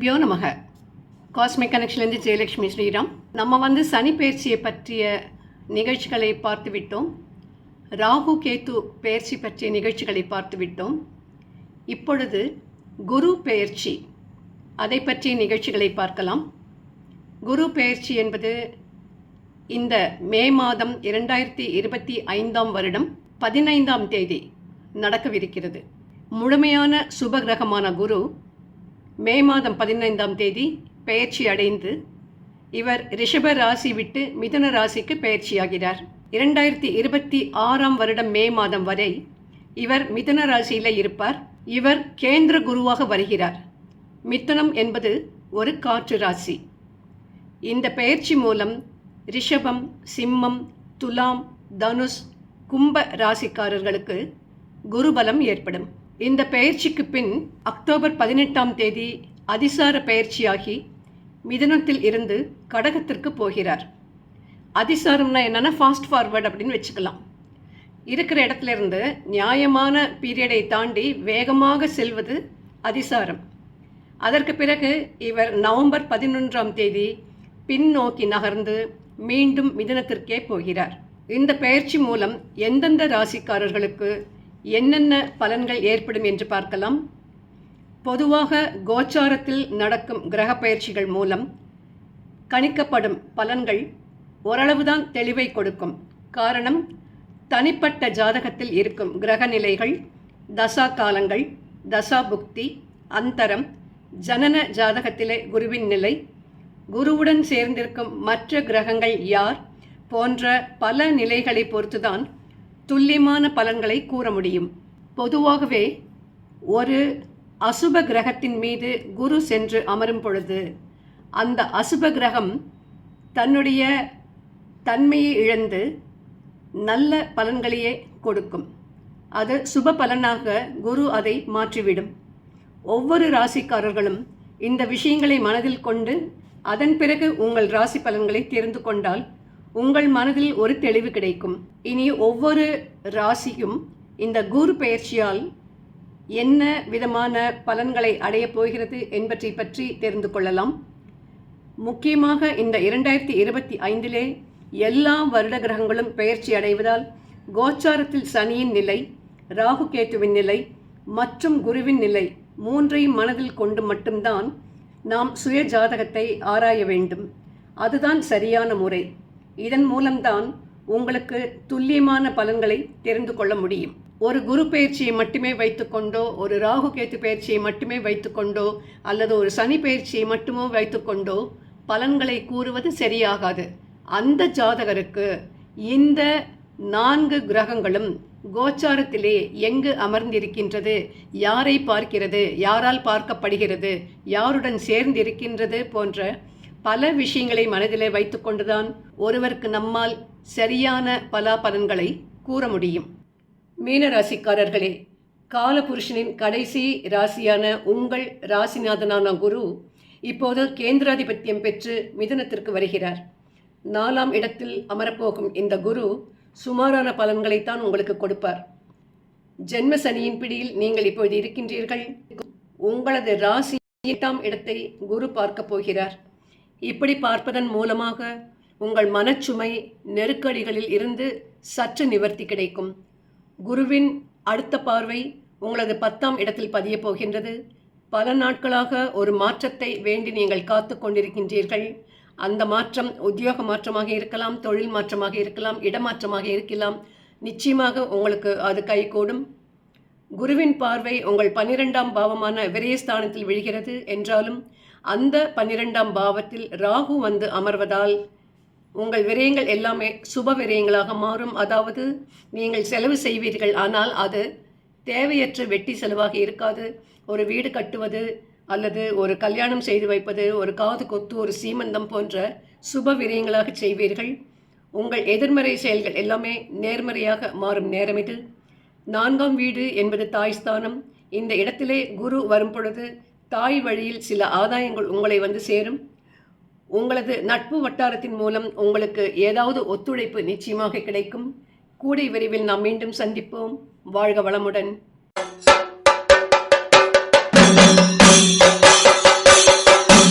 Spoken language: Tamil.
குருபியோ நமக. காஸ்மிக் கனெக்ஷன்லேருந்து ஜெயலட்சுமி ஸ்ரீராம். நம்ம வந்து சனி பயிற்சியை பற்றிய நிகழ்ச்சிகளை பார்த்து விட்டோம். ராகு கேத்து பயிற்சி பற்றிய நிகழ்ச்சிகளை பார்த்து விட்டோம். இப்பொழுது குரு பெயர்ச்சி அதை பற்றிய நிகழ்ச்சிகளை பார்க்கலாம். குரு பெயர்ச்சி என்பது இந்த மே மாதம் இரண்டாயிரத்தி இருபத்தி ஐந்தாம் வருடம் பதினைந்தாம் தேதி நடக்கவிருக்கிறது. முழுமையான சுபகிரகமான குரு மே மாதம் பதினைந்தாம் தேதி பெயர்ச்சி அடைந்து இவர் ரிஷப ராசி விட்டு மிதுன ராசிக்கு பெயர்ச்சியாகிறார். இரண்டாயிரத்தி இருபத்தி ஆறாம் வருடம் மே மாதம் வரை இவர் மிதுன ராசியில் இருப்பார். இவர் கேந்திர குருவாக வருகிறார். மிதுனம் என்பது ஒரு காற்று ராசி. இந்த பெயர்ச்சி மூலம் ரிஷபம் சிம்மம் துலாம் தனுஷ் கும்ப ராசிக்காரர்களுக்கு குருபலம் ஏற்படும். இந்த பெயர்ச்சிக்கு பின் அக்டோபர் பதினெட்டாம் தேதி அதிசார பெயர்ச்சியாகி மிதனத்தில் இருந்து கடகத்திற்கு போகிறார். அதிசாரம்னா என்னென்னா ஃபாஸ்ட் ஃபார்வர்டு அப்படின்னு வச்சுக்கலாம். இருக்கிற இடத்துல இருந்து நியாயமான பீரியடை தாண்டி வேகமாக செல்வது அதிசாரம். அதற்கு பிறகு இவர் நவம்பர் பதினொன்றாம் தேதி பின்னோக்கி நகர்ந்து மீண்டும் மிதனத்திற்கே போகிறார். இந்த பயிற்சி மூலம் எந்தெந்த ராசிக்காரர்களுக்கு என்னென்ன பலன்கள் ஏற்படும் என்று பார்க்கலாம். பொதுவாக கோச்சாரத்தில் நடக்கும் கிரக பயிற்சிகள் மூலம் கணிக்கப்படும் பலன்கள் ஓரளவுதான் தெளிவை கொடுக்கும். காரணம் தனிப்பட்ட ஜாதகத்தில் இருக்கும் கிரக நிலைகள் தசா காலங்கள் தசா புக்தி அந்தரம் ஜனன ஜாதகத்திலே குருவின் நிலை குருவுடன் சேர்ந்திருக்கும் மற்ற கிரகங்கள் யார் போன்ற பல நிலைகளை பொறுத்துதான் துல்லியமான பலன்களை கூற முடியும். பொதுவாகவே ஒரு அசுப கிரகத்தின் மீது குரு சென்று அமரும் பொழுது அந்த அசுப கிரகம் தன்னுடைய தன்மையை இழந்து நல்ல பலன்களையே கொடுக்கும். அது சுப பலனாக குரு அதை மாற்றிவிடும். ஒவ்வொரு ராசிக்காரர்களும் இந்த விஷயங்களை மனதில் கொண்டு அதன் பிறகு உங்கள் ராசி பலன்களை தெரிந்து கொண்டால் உங்கள் மனதில் ஒரு தெளிவு கிடைக்கும். இனி ஒவ்வொரு ராசியும் இந்த குரு பயிற்சியால் என்ன விதமான பலன்களை அடையப் போகிறது என்பதை பற்றி தெரிந்து கொள்ளலாம். முக்கியமாக இந்த இரண்டாயிரத்தி இருபத்தி ஐந்திலே எல்லா வருட கிரகங்களும் பெயர்ச்சி அடைவதால் கோச்சாரத்தில் சனியின் நிலை ராகு கேத்துவின் நிலை மற்றும் குருவின் நிலை மூன்றையும் மனதில் கொண்டு மட்டும்தான் நாம் சுய ஜாதகத்தை ஆராய வேண்டும். அதுதான் சரியான முறை. இதன் மூலம்தான் உங்களுக்கு துல்லியமான பலன்களை தெரிந்து கொள்ள முடியும். ஒரு குரு பயிற்சியை மட்டுமே வைத்துக்கொண்டோ ஒரு ராகு கேத்து பயிற்சியை மட்டுமே வைத்துக்கொண்டோ அல்லது ஒரு சனி பயிற்சியை மட்டுமோ வைத்துக்கொண்டோ பலன்களை கூறுவது சரியாகாது. அந்த ஜாதகருக்கு இந்த நான்கு கிரகங்களும் கோச்சாரத்திலே எங்கு அமர்ந்திருக்கின்றது யாரை பார்க்கிறது யாரால் பார்க்கப்படுகிறது யாருடன் சேர்ந்திருக்கின்றது போன்ற பல விஷயங்களை மனதிலே வைத்துக்கொண்டுதான் ஒருவருக்கு நம்மால் சரியான பலாபலன்களை கூற முடியும். மீன ராசிக்காரர்களே காலபுருஷனின் கடைசி ராசியான உங்கள் ராசிநாதனான குரு இப்போது கேந்திராதிபத்தியம் பெற்று மிதுனத்திற்கு வருகிறார். நாலாம் இடத்தில் அமரப்போகும் இந்த குரு சுமாரான பலன்களைத்தான் உங்களுக்கு கொடுப்பார். ஜென்ம சனியின் பிடியில் நீங்கள் இப்போது இருக்கின்றீர்கள். உங்களது ராசி எட்டாம் இடத்தை குரு பார்க்க போகிறார். இப்படி பார்ப்பதன் மூலமாக உங்கள் மனச்சுமை நெருக்கடிகளில் இருந்து சற்று நிவர்த்தி கிடைக்கும். குருவின் அடுத்த பார்வை உங்களது பத்தாம் இடத்தில் பதியப் போகின்றது. பல நாட்களாக ஒரு மாற்றத்தை வேண்டி நீங்கள் காத்து கொண்டிருக்கின்றீர்கள். அந்த மாற்றம் உத்தியோக மாற்றமாக இருக்கலாம் தொழில் மாற்றமாக இருக்கலாம் இடமாற்றமாக இருக்கலாம். நிச்சயமாக உங்களுக்கு அது கைகூடும் குருவின் பார்வை உங்கள் பன்னிரெண்டாம் பாவமான விரயஸ்தானத்தில் விழுகிறது என்றாலும் அந்த பன்னிரெண்டாம் பாவத்தில் ராகு வந்து அமர்வதால் உங்கள் விரயங்கள் எல்லாமே சுப விரயங்களாக மாறும். அதாவது நீங்கள் செலவு செய்வீர்கள். ஆனால் அது தேவையற்ற வெட்டி செலவாக இருக்காது. ஒரு வீடு கட்டுவது அல்லது ஒரு கல்யாணம் செய்து வைப்பது ஒரு காது கொத்து ஒரு சீமந்தம் போன்ற சுப விரயங்களாக செய்வீர்கள். உங்கள் எதிர்மறை செயல்கள் எல்லாமே நேர்மறையாக மாறும் நேரம் இது. நான்காம் வீடு என்பது தாய் ஸ்தானம். இந்த இடத்திலே குரு வரும் பொழுது தாய் வழியில் சில ஆதாயங்கள் உங்களை வந்து சேரும். உங்களது நட்பு வட்டாரத்தின் மூலம் உங்களுக்கு ஏதாவது ஒத்துழைப்பு நிச்சயமாக கிடைக்கும். கூடை விரைவில் நாம் மீண்டும் சந்திப்போம். வாழ்க வளமுடன்.